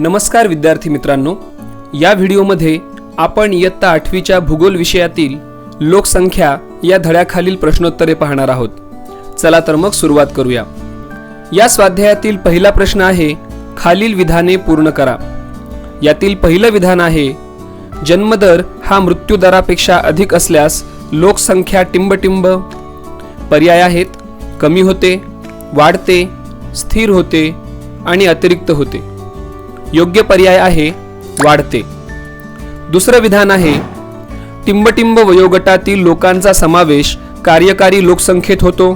नमस्कार विद्यार्थी मित्रांनो. या व्हिडिओमध्ये आपण इयत्ता आठवीच्या भूगोल विषयातील लोकसंख्या या धड्याखालील प्रश्नोत्तरे पाहणार आहोत. चला तर मग सुरुवात करूया. या स्वाध्यायातील पहिला प्रश्न आहे खालील विधाने पूर्ण करा. यातील पहिलं विधान आहे जन्मदर हा मृत्यूदरापेक्षा अधिक असल्यास लोकसंख्या टिंबटिंब. पर्याय आहेत कमी होते वाढते स्थिर होते आणि अतिरिक्त होते. योग्य पर्याय आहे वाढते. दुसरं विधान आहे टिंबटिंब वयोगटातील लोकांचा समावेश कार्यकारी लोकसंख्येत होतो.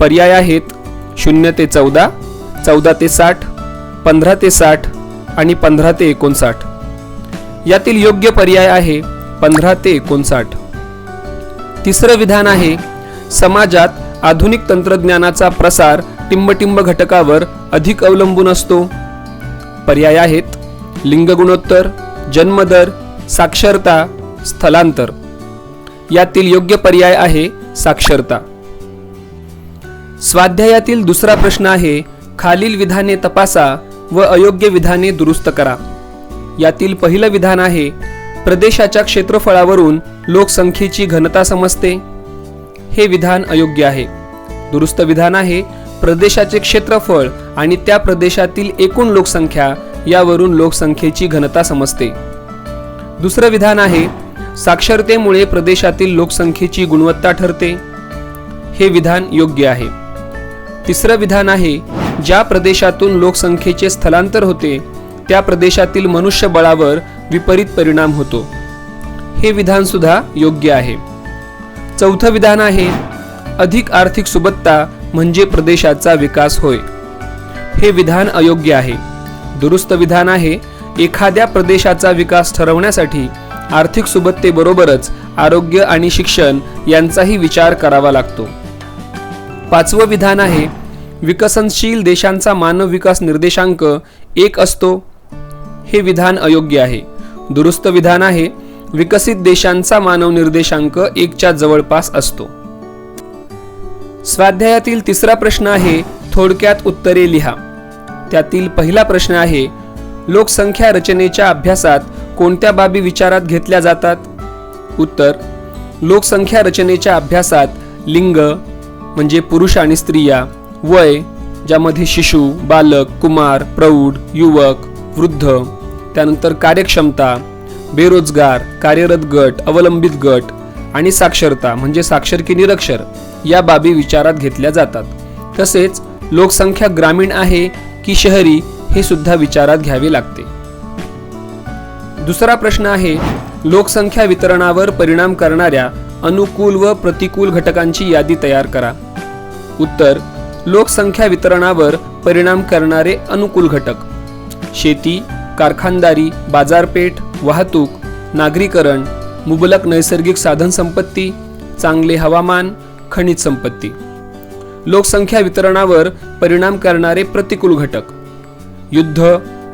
पर्याय आहेत शून्य ते चौदा चौदा ते साठ पंधरा ते साठ आणि पंधरा ते एकोणसाठ. यातील योग्य पर्याय आहे पंधरा ते एकोणसाठ. तिसरं विधान आहे समाजात आधुनिक तंत्रज्ञानाचा प्रसार टिंबटिंब घटकावर अधिक अवलंबून असतो. पर्याय आहेत. लिंग गुणोत्तर जन्मदर साक्षरता स्थलांतर. यातील योग्य पर्याय आहे साक्षरता. स्वाध्यायातील दुसरा प्रश्न आहे खालील विधाने तपासा व अयोग्य विधाने दुरुस्त करा. यातील पहिलं विधान आहे प्रदेशाच्या क्षेत्रफळावरून लोकसंख्येची घनता समजते. हे विधान अयोग्य आहे. दुरुस्त विधान आहे प्रदेशाचे क्षेत्रफळ आणि त्या प्रदेशातील एकूण लोकसंख्या यावरून लोकसंख्येची घनता समजते. दुसरं विधान आहे साक्षरतेमुळे प्रदेशातील लोकसंख्येची गुणवत्ता ठरते. हे विधान योग्य आहे. तिसरं विधान आहे ज्या प्रदेशातून लोकसंख्येचे स्थलांतर होते त्या प्रदेशातील मनुष्यबळावर विपरीत परिणाम होतो. हे विधानसुद्धा योग्य आहे. चौथं विधान आहे अधिक आर्थिक सुबत्ता म्हणजे प्रदेशाचा विकास होय. हे विधान अयोग्य आहे. दुरुस्त विधान आहे. एखाद्या प्रदेशाचा विकास ठरवण्यासाठी आर्थिक सुबत्तेबरोबरच आरोग्य आणि शिक्षण यांचाही विचार करावा लागतो. पाचवं विधान आहे विकसनशील देशांचा मानव विकास निर्देशांक एक असतो. हे विधान अयोग्य आहे. दुरुस्त विधान आहे विकसित देशांचा मानव निर्देशांक एकच्या जवळपास असतो. स्वाध्यायातील तिसरा प्रश्न आहे थोडक्यात उत्तरे लिहा. त्यातील पहिला प्रश्न आहे लोकसंख्या रचनेच्या अभ्यासात कोणत्या बाबी विचारात घेतल्या जातात? उत्तर लोकसंख्या रचनेच्या अभ्यासात लिंग म्हणजे पुरुष आणि स्त्रिया वय ज्यामध्ये शिशु बालक कुमार प्रौढ युवक वृद्ध त्यानंतर कार्यक्षमता बेरोजगार कार्यरत गट अवलंबित गट आणि साक्षरता म्हणजे साक्षर की निरक्षर. या बाबी विचारात घेतल्या जातात. तसेच लोकसंख्या ग्रामीण आहे की शहरी हे सुद्धा विचारात घ्यावे लागते. दुसरा प्रश्न आहे लोकसंख्या वितरणावर परिणाम करणाऱ्या अनुकूल व प्रतिकूल घटकांची यादी तयार करा. उत्तर लोकसंख्या वितरणावर परिणाम करणारे अनुकूल घटक. शेती कारखानदारी बाजारपेठ वाहतूक नागरीकरण मुबलक नैसर्गिक साधनसंपत्ती चांगले हवामान खनिज संपत्ती. लोकसंख्या वितरणावर परिणाम करणारे प्रतिकूल घटक. युद्ध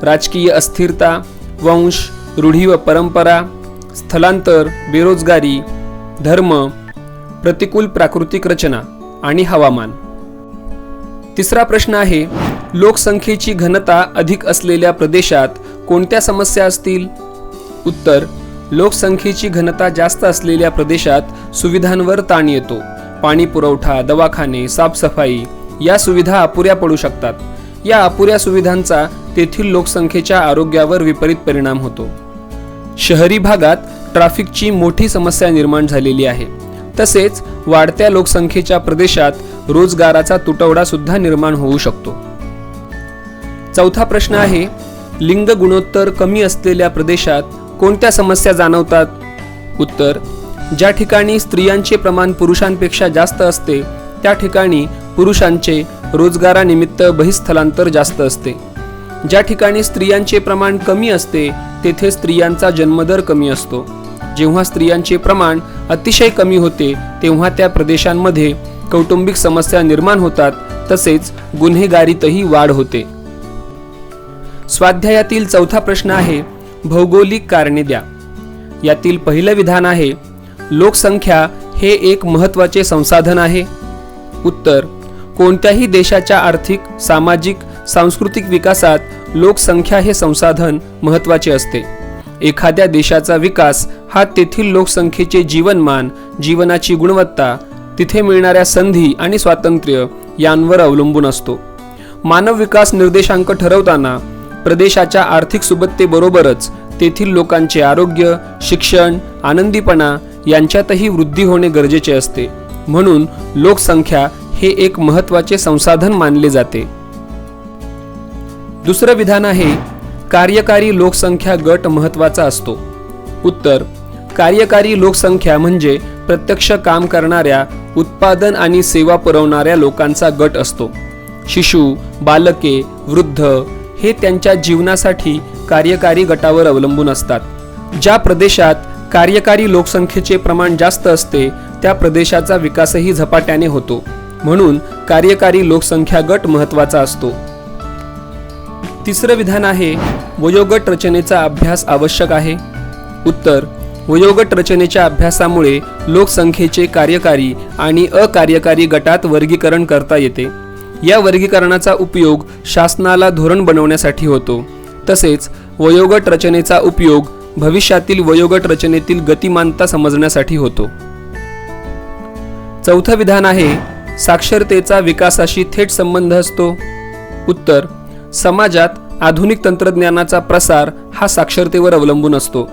राजकीय अस्थिरता वंश रूढी व परंपरा स्थलांतर बेरोजगारी धर्म प्रतिकूल प्राकृतिक रचना आणि हवामान. तिसरा प्रश्न आहे लोकसंख्येची घनता अधिक असलेल्या प्रदेशात कोणत्या समस्या असतील? उत्तर लोकसंख्येची घनता जास्त असलेल्या प्रदेशात सुविधांवर ताण येतो. पाणी पुरवठा दवाखाने साफसफाई या सुविधा अपुऱ्या पडू शकतात. या अपुऱ्या सुविधांचा तेथील लोकसंख्येच्या आरोग्यावर विपरीत परिणाम होतो. शहरी भागात ट्रॅफिकची मोठी समस्या निर्माण झालेली आहे. तसेच वाढत्या लोकसंख्येच्या प्रदेशात रोजगाराचा तुटवडा सुद्धा निर्माण होऊ शकतो. चौथा प्रश्न आहे लिंग गुणोत्तर कमी असलेल्या प्रदेशात कोणत्या समस्या जाणवतात? उत्तर ज्या ठिकाणी स्त्रियांचे प्रमाण पुरुषांपेक्षा जास्त असते त्या ठिकाणी पुरुषांचे रोजगारानिमित्त बहिस्थलांतर जास्त असते. ज्या ठिकाणी स्त्रियांचे प्रमाण कमी असते तेथे स्त्रियांचा जन्मदर कमी असतो. जेव्हा स्त्रियांचे प्रमाण अतिशय कमी होते तेव्हा त्या प्रदेशांमध्ये कौटुंबिक समस्या निर्माण होतात तसेच गुन्हेगारीतही वाढ होते. स्वाध्यायातील चौथा प्रश्न आहे भौगोलिक कारणे द्या. यातील पहिलं विधान आहे लोकसंख्या हे एक महत्त्वाचे संसाधन आहे. उत्तर कोणत्याही देशाच्या आर्थिक सामाजिक सांस्कृतिक विकासात लोकसंख्या हे संसाधन महत्त्वाचे असते. एखाद्या देशाचा विकास हा तेथील लोकसंख्येचे जीवनमान जीवनाची गुणवत्ता तिथे मिळणाऱ्या संधी आणि स्वातंत्र्य यांवर अवलंबून असतो. मानव विकास निर्देशांक ठरवताना प्रदेशाच्या आर्थिक सुबत्तेबरोबरच तेथील लोकांचे आरोग्य शिक्षण आनंदीपणा यांच्यातही वृद्धी होणे गरजेचे असते. म्हणून लोकसंख्या हे एक महत्त्वाचे संसाधन मानले जाते. दुसरं विधान आहे कार्यकारी लोकसंख्या गट महत्त्वाचा असतो. उत्तर कार्यकारी लोकसंख्या म्हणजे प्रत्यक्ष काम करणाऱ्या उत्पादन आणि सेवा पुरवणाऱ्या लोकांचा गट असतो. शिशु बालके वृद्ध हे त्यांच्या जीवनासाठी कार्यकारी गटावर अवलंबून असतात. ज्या प्रदेशात कार्यकारी लोकसंख्येचे प्रमाण जास्त असते त्या प्रदेशाचा विकासही झपाट्याने होतो. म्हणून कार्यकारी लोकसंख्या गट महत्त्वाचा असतो. तिसरं विधान आहे वयोगट रचनेचा अभ्यास आवश्यक आहे. उत्तर वयोगट रचनेच्या अभ्यासामुळे लोकसंख्येचे कार्यकारी आणि अकार्यकारी गटात वर्गीकरण करता येते. या वर्गीकरणाचा उपयोग शासनाला धोरण बनवण्यासाठी होतो. तसेच वयोगट रचनेचा उपयोग भविष्यातील वयोगट रचनेतील गतिमानता समजण्यासाठी होतो. चौथं विधान आहे साक्षरतेचा विकासाशी थेट संबंध असतो. उत्तर समाजात आधुनिक तंत्रज्ञानाचा प्रसार हा साक्षरतेवर अवलंबून असतो.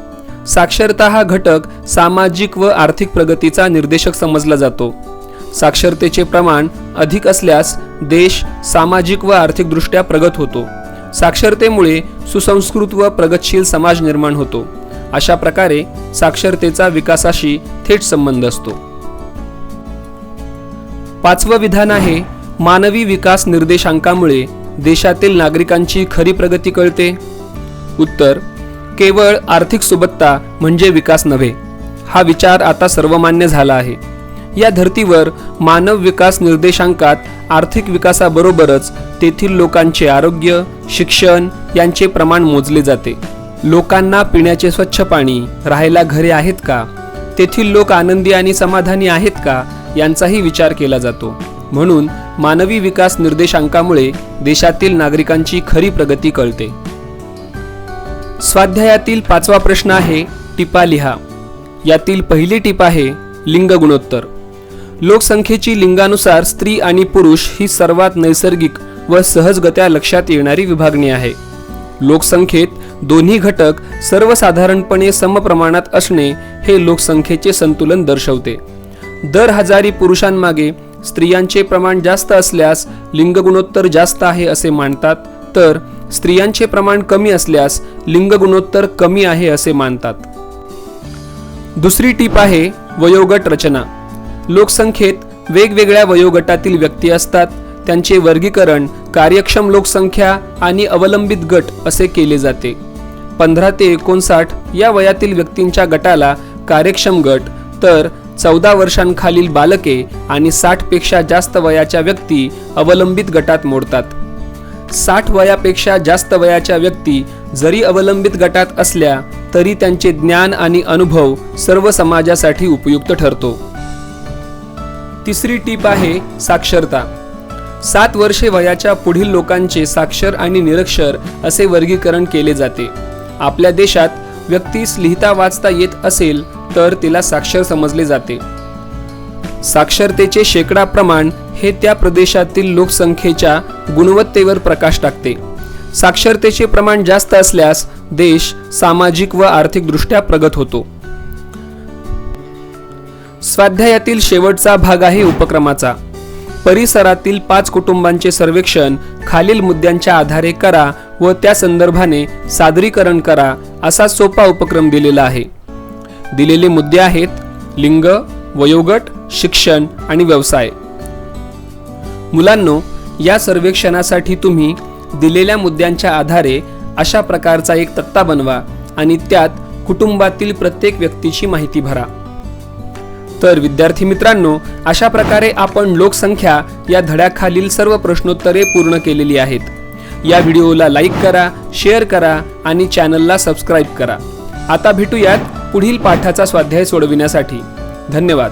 साक्षरता हा घटक सामाजिक व आर्थिक प्रगतीचा निर्देशक समजला जातो. साक्षरतेचे प्रमाण अधिक असल्यास देश सामाजिक व आर्थिकदृष्ट्या प्रगत होतो. साक्षरतेमुळे सुसंस्कृत व प्रगतशील समाज निर्माण होतो. अशा प्रकारे साक्षरतेचा विकासाशी थेट संबंध असतो. पाचवं विधान आहे मानवी विकास निर्देशांकामुळे देशातील नागरिकांची खरी प्रगती कळते. उत्तर केवळ आर्थिक सुबत्ता म्हणजे विकास नव्हे हा विचार आता सर्वमान्य झाला आहे. या धर्तीवर मानव विकास निर्देशांकात आर्थिक विकासाबरोबरच तेथील लोकांचे आरोग्य शिक्षण यांचे प्रमाण मोजले जाते. लोकांना पिण्याचे स्वच्छ पाणी राहायला घरे आहेत का? तेथील लोक आनंदी आणि समाधानी आहेत का? यांचाही विचार केला जातो. म्हणून मानवी विकास निर्देशांकामुळे देशातील नागरिकांची खरी प्रगती कळते. स्वाध्यायातील पाचवा प्रश्न आहे टिपा लिहा. यातील पहिली टिप आहे लिंग गुणोत्तर लोकसंख्येची लिंगानुसार स्त्री आणि पुरुष ही सर्वात नैसर्गिक व सहजगत्या लक्षात येणारी विभागणी आहे. लोकसंख्येत दोन्ही घटक सर्वसाधारणपणे समप्रमाणात असणे हे लोकसंख्येचे संतुलन दर्शवते. दर हजारी पुरुषांमागे स्त्रियांचे प्रमाण जास्त असल्यास लिंग गुणोत्तर जास्त आहे असे मानतात तर स्त्रियांचे प्रमाण कमी असल्यास लिंग गुणोत्तर कमी आहे असे मानतात. दुसरी टीप आहे वयोगट रचना. लोकसंख्येत वेगवेगळ्या वयोगटातील व्यक्ती असतात. त्यांचे वर्गीकरण कार्यक्षम लोकसंख्या आणि अवलंबित गट असे केले जाते. पंधरा ते एकोणसाठ या वयातील व्यक्तींच्या गटाला कार्यक्षम गट तर चौदा वर्षांखालील बालके आणि साठपेक्षा जास्त वयाच्या व्यक्ती अवलंबित गटात मोडतात. साठ वयापेक्षा जास्त वयाच्या व्यक्ती जरी अवलंबित गटात असल्या तरी त्यांचे ज्ञान आणि अनुभव सर्व समाजासाठी उपयुक्त ठरतो. तिसरी टीप आहे साक्षरता. सात वर्षे वयाच्या पुढील लोकांचे साक्षर आणि निरक्षर असे वर्गीकरण केले जाते. आपल्या देशात व्यक्तीस लिहिता वाचता येत असेल तर तिला साक्षर समजले जाते. साक्षरतेचे शेकडा प्रमाण हे त्या प्रदेशातील लोकसंख्येच्या गुणवत्तेवर प्रकाश टाकते. साक्षरतेचे प्रमाण जास्त असल्यास देश सामाजिक व आर्थिकदृष्ट्या प्रगत होतो. स्वाध्यायातील शेवटचा भाग आहे उपक्रमाचा. परिसरातील पाच कुटुंबांचे सर्वेक्षण खालील मुद्द्यांच्या आधारे करा व त्या संदर्भाने सादरीकरण करा असा सोपा उपक्रम दिलेला आहे. दिलेले मुद्दे आहेत लिंग वयोगट शिक्षण आणि व्यवसाय. मुलांनो या सर्वेक्षणासाठी तुम्ही दिलेल्या मुद्द्यांच्या आधारे अशा प्रकारचा एक तक्ता बनवा आणि त्यात कुटुंबातील प्रत्येक व्यक्तीची माहिती भरा. तर विद्यार्थी मित्रांनो अशा प्रकारे आपण लोकसंख्या या धड्याखालील सर्व प्रश्नोत्तरे पूर्ण केलेली आहेत. या व्हिडिओला लाईक करा शेअर करा आणि चॅनलला सबस्क्राईब करा. आता भेटूयात पुढील पाठाचा स्वाध्याय सोडविण्यासाठी. धन्यवाद.